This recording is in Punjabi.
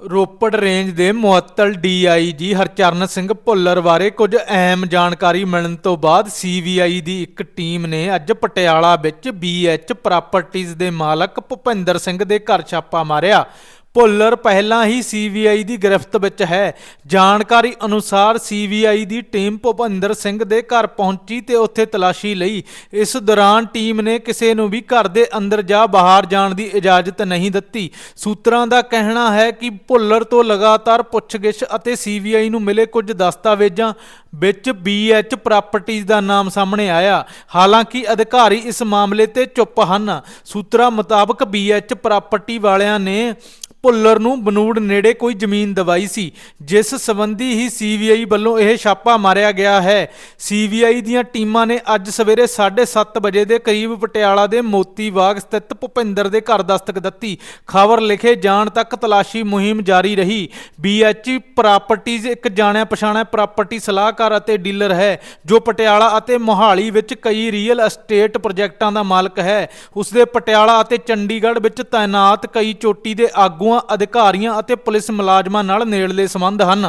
ਰੋਪੜ ਰੇਂਜ ਦੇ ਮੁਅੱਤਲ ਡੀਆਈਜੀ ਹਰਚਰਨ ਸਿੰਘ ਭੁੱਲਰ ਬਾਰੇ ਕੁਝ ਅਹਿਮ ਜਾਣਕਾਰੀ ਮਿਲਣ ਤੋਂ ਬਾਅਦ ਸੀਬੀਆਈ ਦੀ ਇੱਕ ਟੀਮ ਨੇ ਅੱਜ ਪਟਿਆਲਾ ਵਿੱਚ ਬੀਐਚ ਪ੍ਰਾਪਰਟੀਆਂ ਦੇ ਮਾਲਕ ਭੁਪਿੰਦਰ ਸਿੰਘ ਦੇ ਘਰ ਛਾਪਾ ਮਾਰਿਆ। ਭੁੱਲਰ ਪਹਿਲਾਂ ਹੀ ਸੀਬੀਆਈ ਦੀ ਗ੍ਰਿਫਤ ਵਿੱਚ ਹੈ। ਜਾਣਕਾਰੀ ਅਨੁਸਾਰ ਸੀਬੀਆਈ ਦੀ ਟੀਮ ਭੁਪਿੰਦਰ ਸਿੰਘ ਦੇ ਘਰ ਪਹੁੰਚੀ ਤੇ ਉੱਥੇ ਤਲਾਸ਼ੀ ਲਈ। ਇਸ ਦੌਰਾਨ ਟੀਮ ਨੇ ਕਿਸੇ ਨੂੰ ਵੀ ਘਰ ਦੇ ਅੰਦਰ ਜਾਂ ਬਾਹਰ ਜਾਣ ਦੀ ਇਜਾਜ਼ਤ ਨਹੀਂ ਦਿੱਤੀ। ਸੂਤਰਾਂ ਦਾ ਕਹਿਣਾ ਹੈ ਕਿ ਭੁੱਲਰ ਤੋਂ ਲਗਾਤਾਰ ਪੁੱਛਗਿੱਛ ਅਤੇ ਸੀਬੀਆਈ ਨੂੰ ਮਿਲੇ ਕੁਝ ਦਸਤਾਵੇਜ਼ਾਂ ਵਿੱਚ ਬੀਐਚ ਪ੍ਰਾਪਰਟੀਜ਼ ਦਾ ਨਾਮ ਸਾਹਮਣੇ ਆਇਆ। ਹਾਲਾਂਕਿ ਅਧਿਕਾਰੀ ਇਸ ਮਾਮਲੇ ਤੇ ਚੁੱਪ ਹਨ। ਸੂਤਰਾਂ ਮੁਤਾਬਕ ਬੀਐਚ ਪ੍ਰਾਪਰਟੀ ਵਾਲਿਆਂ ਨੇ ਭੁੱਲਰ ਨੂੰ ਬਨੂੜ ਨੇੜੇ ਕੋਈ ਜ਼ਮੀਨ ਦਵਾਈ ਸੀ, ਜਿਸ ਸੰਬੰਧੀ ਹੀ ਸੀਬੀਆਈ ਵੱਲੋਂ ਇਹ ਛਾਪਾ ਮਾਰਿਆ ਗਿਆ ਹੈ। ਸੀਬੀਆਈ ਦੀਆਂ ਟੀਮਾਂ ਨੇ ਅੱਜ ਸਵੇਰੇ 7:30 ਵਜੇ ਦੇ ਕਰੀਬ ਪਟਿਆਲਾ ਦੇ ਮੋਤੀ ਬਾਗ ਸਥਿਤ ਭੁਪਿੰਦਰ ਦੇ ਘਰ ਦਸਤਕ ਦਿੱਤੀ। ਖਬਰ ਲਿਖੇ ਜਾਣ ਤੱਕ ਤਲਾਸ਼ੀ ਮੁਹਿੰਮ ਜਾਰੀ ਰਹੀ। ਬੀਐਚ ਪ੍ਰਾਪਰਟੀਜ਼ ਇੱਕ ਜਾਣਿਆ ਪਛਾਣਿਆ ਪ੍ਰਾਪਰਟੀ ਸਲਾਹਕਾਰ ਅਤੇ ਡੀਲਰ ਹੈ, ਜੋ ਪਟਿਆਲਾ ਅਤੇ ਮੋਹਾਲੀ ਵਿੱਚ ਕਈ ਰੀਅਲ ਅਸਟੇਟ ਪ੍ਰੋਜੈਕਟਾਂ ਦਾ ਮਾਲਕ ਹੈ। ਉਸਦੇ ਪਟਿਆਲਾ ਅਤੇ ਚੰਡੀਗੜ੍ਹ ਵਿੱਚ ਤਾਇਨਾਤ ਕਈ ਚੋਟੀ ਦੇ ਆਗੂ ਆਗੂਆਂ ਅਧਿਕਾਰੀਆਂ ਅਤੇ ਪੁਲਿਸ ਮੁਲਾਜ਼ਮਾਂ ਨਾਲ ਨੇੜਲੇ ਸੰਬੰਧ ਹਨ।